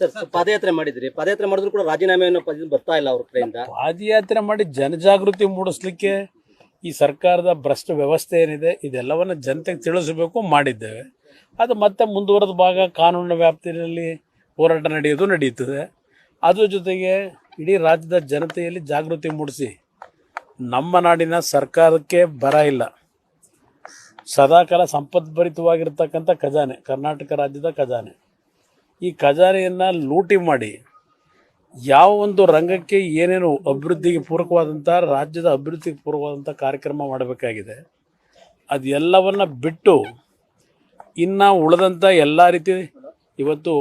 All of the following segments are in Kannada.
ಸರ್ ಪಾದಯಾತ್ರೆ ಮಾಡಿದ್ರಿ. ಪಾದಯಾತ್ರೆ ಮಾಡಿದ್ರು ಕೂಡ ರಾಜೀನಾಮೆಯನ್ನು ಬರ್ತಾ ಇಲ್ಲ ಅವ್ರ ಕಡೆಯಿಂದ. ಪಾದಯಾತ್ರೆ ಮಾಡಿ ಜನಜಾಗೃತಿ ಮೂಡಿಸ್ಲಿಕ್ಕೆ ಈ ಸರ್ಕಾರದ ಭ್ರಷ್ಟ ವ್ಯವಸ್ಥೆ ಏನಿದೆ, ಇದೆಲ್ಲವನ್ನು ಜನತೆಗೆ ತಿಳಿಸಬೇಕು ಮಾಡಿದ್ದೇವೆ. ಅದು ಮತ್ತೆ ಮುಂದುವರೆದ ಭಾಗ ಕಾನೂನಿನ ವ್ಯಾಪ್ತಿಯಲ್ಲಿ ಹೋರಾಟ ನಡೆಯೋದು ನಡೆಯುತ್ತದೆ ಅದ್ರ ಜೊತೆಗೆ ಇಡೀ ರಾಜ್ಯದ ಜನತೆಯಲ್ಲಿ ಜಾಗೃತಿ ಮೂಡಿಸಿ, ನಮ್ಮ ನಾಡಿನ ಸರ್ಕಾರಕ್ಕೆ ಬರ ಇಲ್ಲ. ಸದಾಕಾಲ ಸಂಪದ್ಭರಿತವಾಗಿರ್ತಕ್ಕಂಥ ಖಜಾನೆ, ಕರ್ನಾಟಕ ರಾಜ್ಯದ ಖಜಾನೆ. ಈ ಖಜಾನೆಯನ್ನು ಲೂಟಿ ಮಾಡಿ ಯಾವ ಒಂದು ರಂಗಕ್ಕೆ ಏನೇನು ಅಭಿವೃದ್ಧಿಗೆ ಪೂರಕವಾದಂಥ ರಾಜ್ಯದ ಅಭಿವೃದ್ಧಿಗೆ ಪೂರಕವಾದಂಥ ಕಾರ್ಯಕ್ರಮ ಮಾಡಬೇಕಾಗಿದೆ. ಅದೆಲ್ಲವನ್ನ ಬಿಟ್ಟು ಇನ್ನು ಉಳಿದಂಥ ಎಲ್ಲ ರೀತಿ ಇವತ್ತು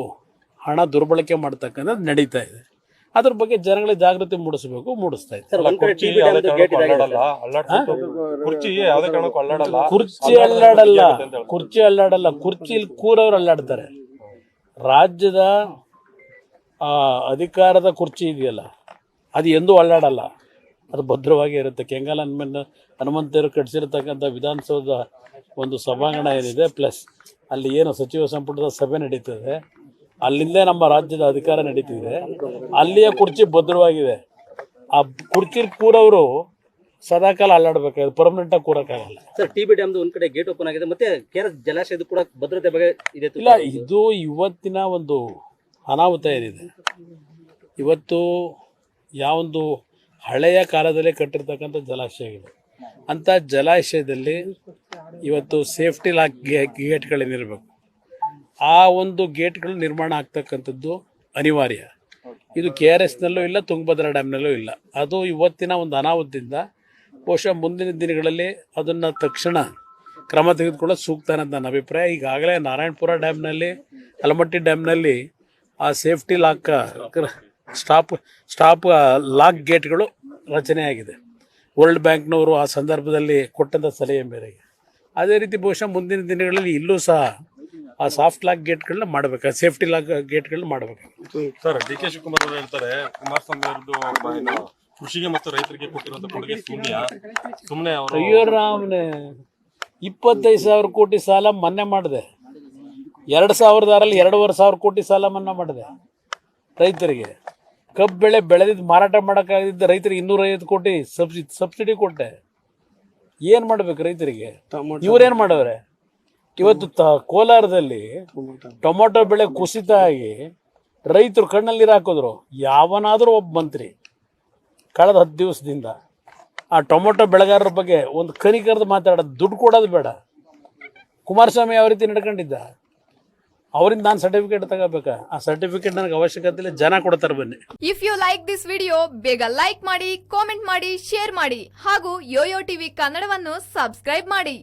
ಹಣ ದುರ್ಬಳಕೆ ಮಾಡ್ತಕ್ಕಂಥದ್ದು ನಡೀತಾ ಇದೆ. ಅದ್ರ ಬಗ್ಗೆ ಜನಗಳಿಗೆ ಜಾಗೃತಿ ಮೂಡಿಸಬೇಕು ಮೂಡಿಸ್ತಾ ಇದೆ. ಕುರ್ಚಿ ಅಲ್ಲಾಡಲ್ಲ. ಕುರ್ಚಿ ಅಲ್ಲಾಡಲ್ಲ. ಕುರ್ಚಿ ಅಲ್ಲಾಡಲ್ಲ. ಕುರ್ಚಿ ಅಲ್ಲಾಡಲ್ಲ. ಕುರ್ಚಿಲಿ ಕೂರವ್ರು ಅಲ್ಲಾಡ್ತಾರೆ. ರಾಜ್ಯದ ಅಧಿಕಾರದ ಕುರ್ಚಿ ಇದೆಯಲ್ಲ, ಅದು ಎಂದೂ ಅಲ್ಲಾಡಲ್ಲ. ಅದು ಭದ್ರವಾಗಿ ಇರುತ್ತೆ. ಕೆಂಗಲ್ ಹನುಮನ್ ಹನುಮಂತರು ಕಟ್ಟಿಸಿರ್ತಕ್ಕಂಥ ವಿಧಾನಸೌಧ ಒಂದು ಸಭಾಂಗಣ ಏನಿದೆ, ಪ್ಲಸ್ ಅಲ್ಲಿ ಏನು ಸಚಿವ ಸಂಪುಟದ ಸಭೆ ನಡೀತದೆ, ಅಲ್ಲಿಂದೇ ನಮ್ಮ ರಾಜ್ಯದ ಅಧಿಕಾರ ನಡೀತಿದೆ. ಅಲ್ಲಿಯ ಕುರ್ಚಿ ಭದ್ರವಾಗಿದೆ. ಆ ಕುರ್ಚಿ ಕೂರವರು ಸದಾಕಾಲ ಅಲ್ಲಾಡ್ಬೇಕಾಗಿದೆ ಪರ್ಮನೆಂಟಾಗಿ ಕೂರಕ್ಕಾಗಲ್ಲ ಸರ್ ಟಿಬಿ ಡ್ಯಾಮ್ದು ಒಂದ್ ಕಡೆ ಗೇಟ್ ಓಪನ್ ಆಗಿದೆ ಮತ್ತೆ ಕೆರೆ ಜಲಾಶಯದ ಕೂಡ ಭದ್ರತೆ ಬಗ್ಗೆ ಇದೆ ಇಲ್ಲ ಇದು ಇವತ್ತಿನ ಒಂದು ಅನಾಹುತ ಏನಿದೆ. ಇವತ್ತು ಯಾವೊಂದು ಹಳೆಯ ಕಾಲದಲ್ಲೇ ಕಟ್ಟಿರ್ತಕ್ಕಂಥ ಇದೆ. ಅಂಥ ಜಲಾಶಯದಲ್ಲಿ ಇವತ್ತು ಸೇಫ್ಟಿ ಲಾಕ್ ಗೇಟ್ಗಳೇನಿರಬೇಕು ಆ ಒಂದು ಗೇಟ್ಗಳು ನಿರ್ಮಾಣ ಆಗ್ತಕ್ಕಂಥದ್ದು ಅನಿವಾರ್ಯ. ಇದು ಕೆ ಆರ್ ಎಸ್ನಲ್ಲೂ ಇಲ್ಲ ತುಂಗಭದ್ರಾ ಡ್ಯಾಮ್ನಲ್ಲೂ ಇಲ್ಲ. ಅದು ಇವತ್ತಿನ ಒಂದು ಅನಾಹುತದಿಂದ ಬಹುಶಃ ಮುಂದಿನ ದಿನಗಳಲ್ಲಿ ಅದನ್ನು ತಕ್ಷಣ ಕ್ರಮ ತೆಗೆದುಕೊಳ್ಳೋದು ಸೂಕ್ತ ಅಂತ ನನ್ನ ಅಭಿಪ್ರಾಯ. ಈಗಾಗಲೇ ನಾರಾಯಣಪುರ ಡ್ಯಾಮ್ನಲ್ಲಿ, ಅಲಮಟ್ಟಿ ಡ್ಯಾಮ್ನಲ್ಲಿ ಆ safety lock, stop stop lock ಗೇಟ್ಗಳು ರಚನೆಯಾಗಿದೆ. ವರ್ಲ್ಡ್ ಬ್ಯಾಂಕ್ನವರು ಆ ಸಂದರ್ಭದಲ್ಲಿ ಕೊಟ್ಟಂಥ ಸಲಹೆ ಮೇರೆಗೆ. ಅದೇ ರೀತಿ ಬಹುಶಃ ಮುಂದಿನ ದಿನಗಳಲ್ಲಿ ಇಲ್ಲೂ ಸಹ ಆ ಸಾಫ್ಟ್ ಲಾಕ್ ಗೇಟ್ಗಳನ್ನ ಮಾಡಬೇಕು ಸೇಫ್ಟಿ ಲಾಕ್ ಗೇಟ್ಗಳನ್ನ ಮಾಡಬೇಕು. ಸರ್, ಡಿ ಕೆ ಶಿವಕುಮಾರ್ ಅವರು ಹೇಳ್ತಾರೆ, ಕುಮಾರಸ್ವಾಮಿ ಅವ್ರದ್ದು ಕೃಷಿಗೆ ಮತ್ತು ರೈತರಿಗೆ ಕೊಟ್ಟಿರುವಂತ ಕೊಡುಗೆ ಶೂನ್ಯ. ಸುಮ್ಮನೆ ಅವರು ಅಯ್ಯೋ ರಾಮ್ನೆ ಇಪ್ಪತ್ತೈದು ಸಾವಿರ ಕೋಟಿ ಸಾಲ ಮನ್ನಾ ಮಾಡಿದೆ. ಎರಡು ಸಾವಿರದ ಆರಲ್ಲಿ ಎರಡೂವರೆ ಸಾವಿರ ಕೋಟಿ ಸಾಲ ಮನ್ನಾ ಮಾಡಿದೆ ರೈತರಿಗೆ. ಕಬ್ಬು ಬೆಳೆ ಬೆಳೆದಿದ್ದು ಮಾರಾಟ ಮಾಡೋಕ್ಕಾಗದಿದ್ದ ರೈತರಿಗೆ ಇನ್ನೂರೈವತ್ತು ಕೋಟಿ ಸಬ್ಸಿ ಸಬ್ಸಿಡಿ ಕೊಟ್ಟೆ. ಏನು ಮಾಡ್ಬೇಕು ರೈತರಿಗೆ? ಇವ್ರೇನು ಮಾಡವ್ರೆ? ಇವತ್ತು ತ ಕೋಲಾರದಲ್ಲಿ ಟೊಮೊಟೊ ಬೆಳೆ ಕುಸಿತ ಆಗಿ ರೈತರು ಕಣ್ಣಲ್ಲಿ ನೀರು ಹಾಕಿದ್ರು. ಯಾವನಾದರೂ ಒಬ್ಬ ಮಂತ್ರಿ. ಕಳೆದ ಹತ್ತು ದಿವಸದಿಂದ ಆ ಟೊಮೊಟೊ ಬೆಳೆಗಾರರ ಬಗ್ಗೆ ಒಂದು ಕನಿಕರದ ಮಾತಾಡೋದು ದುಡ್ಡು ಕೊಡೋದು ಬೇಡ. ಕುಮಾರಸ್ವಾಮಿ ಯಾವ ರೀತಿ ನಡ್ಕೊಂಡಿದ್ದ? ಅವರಿಂದ ನಾನು ಸರ್ಟಿಫಿಕೇಟ್ ತಗೋಬೇಕಾ? ಆ ಸರ್ಟಿಫಿಕೇಟ್ ನನಗೆ ಅವಶ್ಯಕತೆ ಇಲ್ಲ, ಜನ ಕೊಡ್ತಾರೆ ಬನ್ನಿ. If you like this video ಬೇಗ ಲೈಕ್ ಮಾಡಿ ಕಾಮೆಂಟ್ ಮಾಡಿ ಶೇರ್ ಮಾಡಿ ಹಾಗೂ ಯೋಯೋ ಟಿವಿ ಕನ್ನಡವನ್ನು ಸಬ್ಸ್ಕ್ರೈಬ್ ಮಾಡಿ.